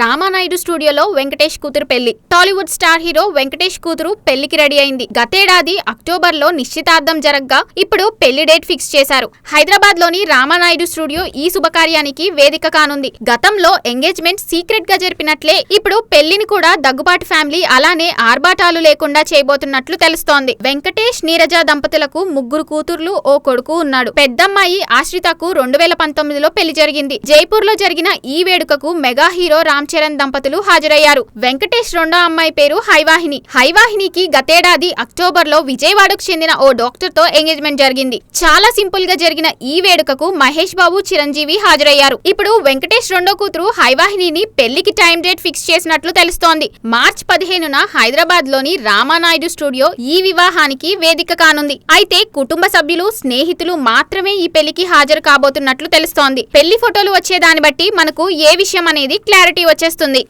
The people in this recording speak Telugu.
రామానాయుడు స్టూడియోలో వెంకటేష్ కూతురు పెళ్ళి. టాలీవుడ్ స్టార్ హీరో వెంకటేష్ కూతురు పెళ్ళికి రెడీ అయింది. గతేడాది అక్టోబర్లో నిశ్చితార్థం జరగ్గా ఇప్పుడు పెళ్ళి డేట్ ఫిక్స్ చేశారు. హైదరాబాద్లోని రామానాయుడు స్టూడియో ఈ శుభకార్యానికి వేదిక కానుంది. గతంలో ఎంగేజ్మెంట్ సీక్రెట్గా జరిపినట్లే ఇప్పుడు పెళ్ళిని కూడా దగ్గుబాటు ఫ్యామిలీ అలానే ఆర్భాటాలు లేకుండా చేయబోతున్నట్లు తెలుస్తోంది. వెంకటేష్ నీరజ దంపతులకు ముగ్గురు కూతుర్లు ఓ కొడుకు ఉన్నాడు. పెద్దమ్మాయి ఆశ్రితకు రెండు వేల పంతొమ్మిదిలో పెళ్ళి జరిగింది. జైపూర్లో జరిగిన ఈ వేడుకకు మెగా హీరో రామ్ చరణ్ దంపతులు హాజరయ్యారు. వెంకటేష్ రెండో అమ్మాయి పేరు హైవాహిని. హైవాహినికి గతేడాది అక్టోబర్లో విజయవాడకు చెందిన ఓ డాక్టర్తో ఎంగేజ్మెంట్ జరిగింది. చాలా సింపుల్గా జరిగిన ఈ వేడుకకు మహేష్ బాబు చిరంజీవి హాజరయ్యారు. ఇప్పుడు వెంకటేష్ రెండో కూతురు హైవాహిని పెళ్ళికి టైం డేట్ ఫిక్స్ చేసినట్లు తెలుస్తోంది. మార్చ్ పదిహేనున హైదరాబాద్లోని రామానాయుడు స్టూడియో ఈ వివాహానికి వేదిక కానుంది. అయితే కుటుంబ సభ్యులు స్నేహితులు మాత్రమే ఈ పెళ్ళికి హాజరు కాబోతున్నట్లు తెలుస్తోంది. పెళ్ళి ఫోటోలు వచ్చే దాన్ని బట్టి మనకు ఏ విషయం అనేది క్లారిటీ వచ్చేస్తుంది.